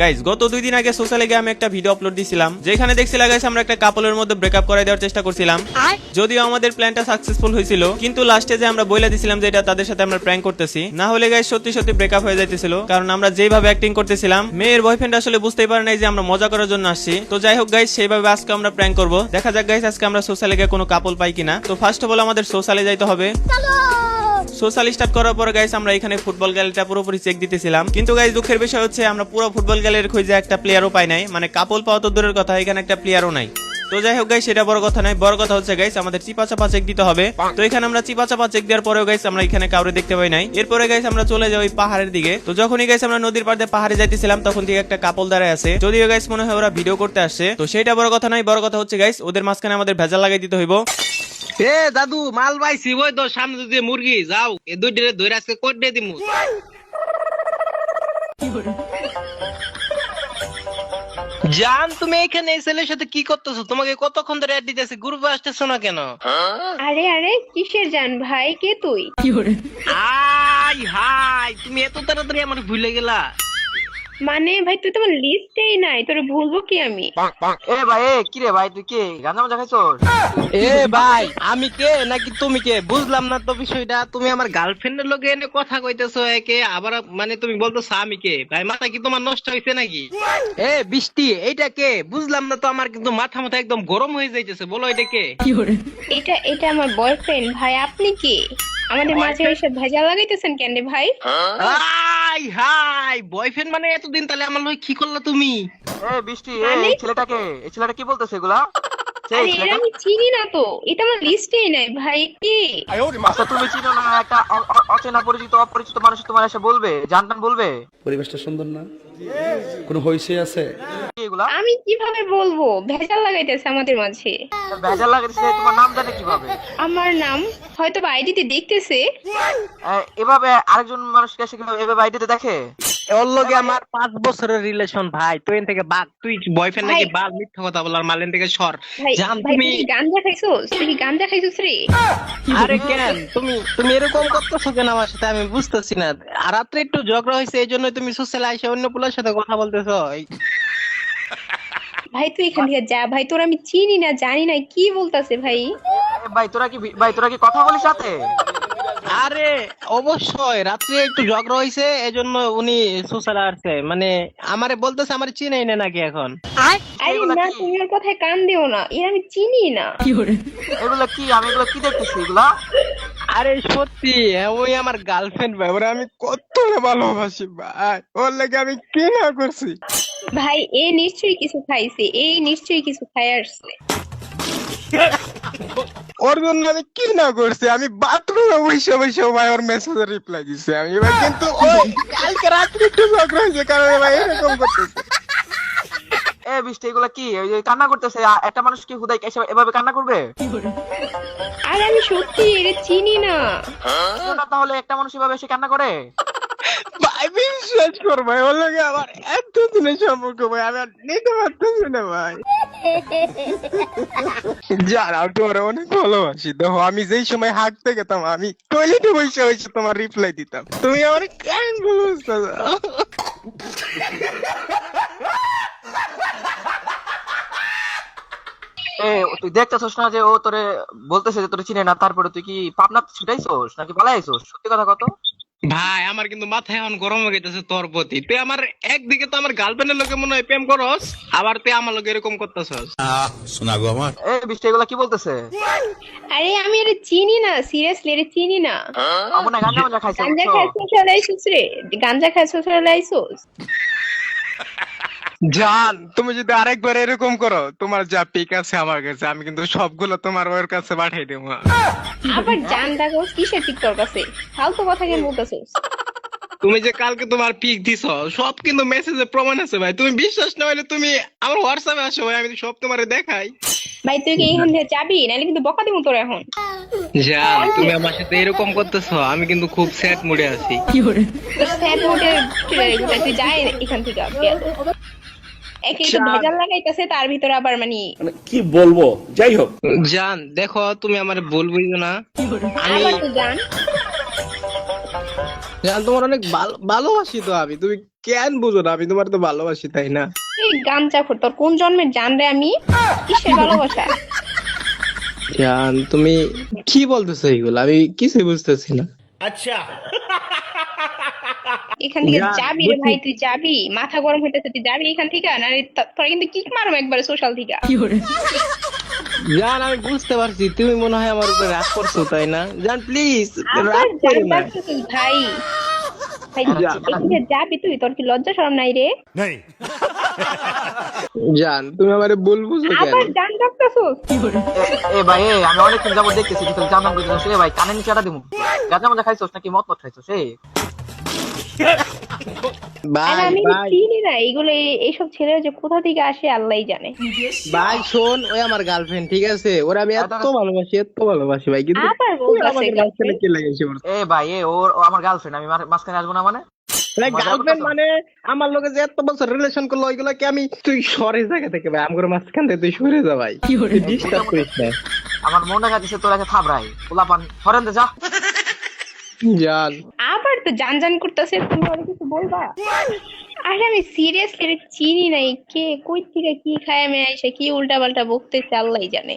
Guys গত দুই দিন আগে সোশ্যালে গিয়ে আমি একটা ভিডিও আপলোড দিছিলাম যেখানে দেখছিলাম গাইস আমরা একটা কাপলের মধ্যে ব্রেকআপ করাই দেওয়ার চেষ্টা করছিলাম। যদিও আমাদের প্ল্যানটা সাকসেসফুল হয়েছিল কিন্তু লাস্টে যে আমরা বলে দিছিলাম যে এটা তাদের সাথে আমরা প্র্যাঙ্ক করতেছি না হলে গাইস সত্যি সত্যি ব্রেকআপ হয়ে যাইতেছিল কারণ আমরা যেভাবে অ্যাক্টিং করতেছিলাম মেয়ের বয়ফ্রেন্ড আসলে বুঝতেই পারে নাই যে আমরা মজা করার জন্য আসছি। তো যাই হোক গাইস সেইভাবে আজকে আমরা প্র্যাঙ্ক করব। দেখা যাক গাইস আজকে আমরা সোশ্যালে গিয়ে কোনো কাপল পাই কিনা। তো ফার্স্ট অফ অল আমাদের সোশ্যালে যাইতে হবে। সোশ্যাল স্টার্ট করার পরে গাইস আমরা এখানে ফুটবল গ্যালারিটা পুরোপুরি চেক দিতেছিলাম। কিন্তু গাইস দুঃখের বিষয় হচ্ছে, আমরা পুরো ফুটবল গ্যালারির খুঁজে একটা প্লেয়ারও পাই নাই। মানে কাপল পাওয়া তো দূরের কথা, এখানে একটা প্লেয়ারও নাই। তো যাই হোক গাইস সেটা বড় কথা নয়, বড় কথা হচ্ছে গাইস আমাদের চিপা চাপা চেক দিতে হবে। তো এখানে আমরা চিপা চাপা চেক দেওয়ার পরেও গাইস আমরা এখানে কাউরে দেখতে পাই নাই। এরপরে গাইস আমরা চলে যাই ওই পাহাড়ের দিকে। তো যখনই গাইস আমরা নদীর পাড়ে পাহাড়ে যাইতেছিলাম, তখন থেকে একটা কাপল দাঁড়ায় আছে। যদিও গাইস মনে হয় ওরা ভিডিও করতে আসছে। তো সেটা বড় কথা নয়, বড় কথা হচ্ছে গাইস ওদের মাঝখানে আমাদের ভেজাল লাগাই দিতে হইব। এ দাদু মাল পাইছি ওই তো সামনে যদি মুরগি যাও। এ দুইটা ধরে আজকে কোট দিয়ে দিমু। জান তুমি এখানে এই ছেলের সাথে কি করতেছো? তোমাকে কতক্ষণ ধরে অ্যাড দিতেছে গ্রুপে আসতেছো না কেন? আরে আরে কিসের জান ভাই? কে তুই? আই হাই তুমি এত তাড়াতাড়ি আমার ভুলে গেলা। মানে ভাই তুই তো আমার লিস্টেই নাই তোর ভুলবো কি আমি? এ ভাই এ কি রে ভাই তুই কে? গাঁজা মাজা খাইছস? এ ভাই আমি কে নাকি তুমি কে? বুঝলাম না তো বিষয়টা। তুমি আমার গার্লফ্রেন্ডের লগে এনে কথা কইতেছো একে আবার মানে তুমি বলতেছো আমি কে? ভাই মাথা কি তোমার নষ্ট হয়েছে নাকি? এ বৃষ্টি এইটা কে? বুঝলাম না তো আমার কিন্তু মাথা মাথা একদম গরম হয়ে যাইতেছে। বলো এটা কে? এটা এটা আমার বয়ফ্রেন্ড ভাই আপনি কি? আমাদের মাঝে এসে ভেজা লাগাইতেছেন কেন রে ভাই? আই হাই বয়ফ্রেন্ড মানে এতদিন তাহলে আমার লই কি করলা তুমি? এ বৃষ্টি এই ছেলেটাকে এই ছেলেটা কি বলতেছে এগুলা? আরে এরা আমি চিনি না তো। এটা আমার লিস্টেই নাই ভাই কি? আচ্ছা তুমি চিনো না একটা অ- অ- অচেনা পরিচিত অপরিচিত মানুষ তোমার এসে বলবে জানটান বলবে? পরিবেশটা সুন্দর না? কোনো হইসে আছে? আমি কীভাবে বলব? ভেজাল লাগাইতেছে আমাদের মাঝে। ভেজাল লাগাইছে তোমার নাম জানে কীভাবে? আমার নাম হয়তো আইডিতে দেখতেছে। এভাবে আরেকজন মানুষকে এসে কীভাবে এভাবে আইডিতে দেখে? ওর লগে আমার পাঁচ বছরের রিলেশন ভাই। তুই থেকে বাঘ তুই বয়ফ্রেন্ড নাকি। বাল মিথ্যা কথা বলার মালেন থেকে সর। ভাই জান তুমি তুই কি গাঞ্জা খাইছোস তুই কি গাঞ্জা খাইছোস রে আরে কেন? তুমি তুমি এরকম করতেছো কেন আমার সাথে? আমি বুঝতেছি না। আর রাত্রে একটু ঝগড়া হয়েছে এই জন্য তুমি সোশ্যাল আইসে অন্য পুলার সাথে কথা বলতেছো। ভাই তুই এখান থেকে যা। ভাই তোর আমি চিনি না জানি না কি বলতাছে ভাই? ভাই তোরা কি ভাই তোরা কি কথা বলিস সাথে আরে অবশ্যই। রাত্রে একটু ঝগড়া হয়েছে এই জন্য উনি সোশ্যাল আসছে। মানে আমারে বলতেছে আমার চিনাই না নাকি এখন। আরে না তুমি ওর কথায় কান দিও না। এর আমি চিনি না। এগুলা কি? আমি এগুলো কি দেখতেছি এগুলা? আরে সত্যি ওই আমার গার্লফ্রেন্ড ভাই। ওরা আমি কত ভালোবাসি ভাই। ওর লাগে আমি কি না করছি। ভাই এ নিশ্চয়ই কিছু খাইছে। এই নিশ্চয়ই কিছু খাই আসছে। ওর জন্য আমি কি না করছি? আমি বাথরুমে বসে বসে ভাই ওর মেসেজে রিপ্লাই দিছি। আমি এবার কিন্তু ওই কালকে রাত্রে একটু ঝগড়া হয়েছে কারণ ভাই এরকম করতেছে। এ বৃষ্টি এগুলা কি? ওই যে কান্না করতেছে। একটা মানুষ কি হুদাই এভাবে কান্না করবে? আর আমি সত্যি এর চিনি না। তাহলে একটা মানুষ এভাবে এসে কান্না করে? ভাই বিশ্বাস কর ভাই ওর লাগে আমার এত দিনের সম্পর্ক ভাই আমি নিতে পারতেছি না ভাই। জানাও তোমার অনেক ভালোবাসি। দেখো, আমি যেই সময় হাঁটতে গেতাম, আমি টয়লেটে বসে বসে তোমার রিপ্লাই দিতাম। তুমি আমার কেন তুই না যে ও তোরে বলতেছে যে তোরে চিনে না, তারপরে তুই কি পাবনা ছুটাইছস নাকি পালাইছস? সত্যি কথা কত? ভাই আমার কিন্তু মাথায় এখন গরম হয়ে গেছে তোর প্রতি। তুই আমার একদিকে তো আমার গার্লফ্রেন্ডের লোকে মনে হয় প্রেম করস আবার তুই আমার লোকে এরকম করতেছস। শোনা গো আমার। এ বৃষ্টি এগুলা কি বলতেছে? আরে আমি এর চিনি না সিরিয়াসলি এর চিনি না। আমার না গাঞ্জা মাজা খাইছে গাঞ্জা? খাইছো চলে রে। গাঞ্জা খাইছো চলে জান তুমি যদি আরেকবার এরকম করো তোমার যা পিক আছে আমার কাছে আমি কিন্তু সবগুলো তোমার ওর কাছে পাঠাই দেবো। আবার জান দেখো কিসের ঠিক তোর কাছে ফালতু কথা কেন বলতেছোস তুমি যে কালকে তোমার পিক দিছ সব কিন্তু মেসেজে প্রমাণ আছে ভাই। তুমি বিশ্বাস না হলে তুমি আমার হোয়াটসঅ্যাপে আসো ভাই আমি সব তোমারে দেখাই। ভাই তুই কি এখান থেকে যাবি? নাহলে কিন্তু বকা দিব তোর এখন। জান তুমি আমার সাথে এরকম করতেছো আমি কিন্তু খুব স্যাড মুডে আছি। স্যাড মোডে তুই যাই এখান থেকে একে তো ভেজাল লাগাইতেছে তার ভিতরে আবার মানে মানে কি বলব? যাই হোক। জান দেখো তুমি আমার ভুল বুঝো না। আমি জান। জান তোমার অনেক ভালোবাসি তো আমি। তুমি কেন বুঝো না? আমি তোমার তো ভালোবাসি তাই না? এই গামচা খোর তোর কোন জন্মের জান রে আমি? কিসের ভালোবাসা? জান তুমি কি বলতেছো এইগুলো আমি কিছুই বুঝতেছি না। এখান থেকে যাবি রে ভাই তুই যাবি। মাথা গরম হইতেছে তুই যাবি এখান থেকে? না তোরা কিন্তু কিক মারবো একবারে সোশ্যাল থেকে? জান আমি বুঝতে পারছি তুমি মনে হয় আমার উপরে রাগ করছ তাই না? জান প্লিজ রাগ করো না। ভাই। ভাই যা। যাবি তুই তোর কি লজ্জা শরম নাই রে? নাই। জান তুমি আমারে ভুল বুঝো কেন? আবার জান ডাকতেছস এ- এ ভাই এ আমি অনেকদিন যাবত দেখতেছি তুই জানাম বুঝতেছিস এ ভাই কানে নিচে আটা দিমু। গাঁজা মজা খাইছস নাকি মদ মদ খাইছস এ? ভাই আমি চিনি না এগুলো এইসব ছেলেরা যে কোথা থেকে আসে আল্লাহই জানে। ভাই শোন ওই আমার গার্লফ্রেন্ড ঠিক আছে? ওরা আমি এত ভালোবাসি এত ভালোবাসি ভাই কিন্তু আবার তুই বলতেছে আমাকে গার্লফ্রেন্ড কে লাগাইছিস এ ভাই এ ওর আমার গার্লফ্রেন্ড আমি মাঝখানে আসব না মানে? গার্লফ্রেন্ড মানে আমার লোকে যে এত বছর রিলেশন করল ওইগুলোকে আমি তুই সরে জায়গা থেকে ভাই আমার মাঝখান থেকে তুই সরে যা ভাই। ডিস্টার্ব করিস না। আমার মনটা খাইতেছে তোর একটা থাবড়াই। পোলা পান যা। জান। আবার তো জান জান করতেছে, তুমি আর কিছু বলবা? আরে আমি সিরিয়াসলি চিনি নাই, কে? কই থেকে কি খায়, আমি আইসা কি উল্টা পাল্টা বকতেছে, আল্লাহই জানে।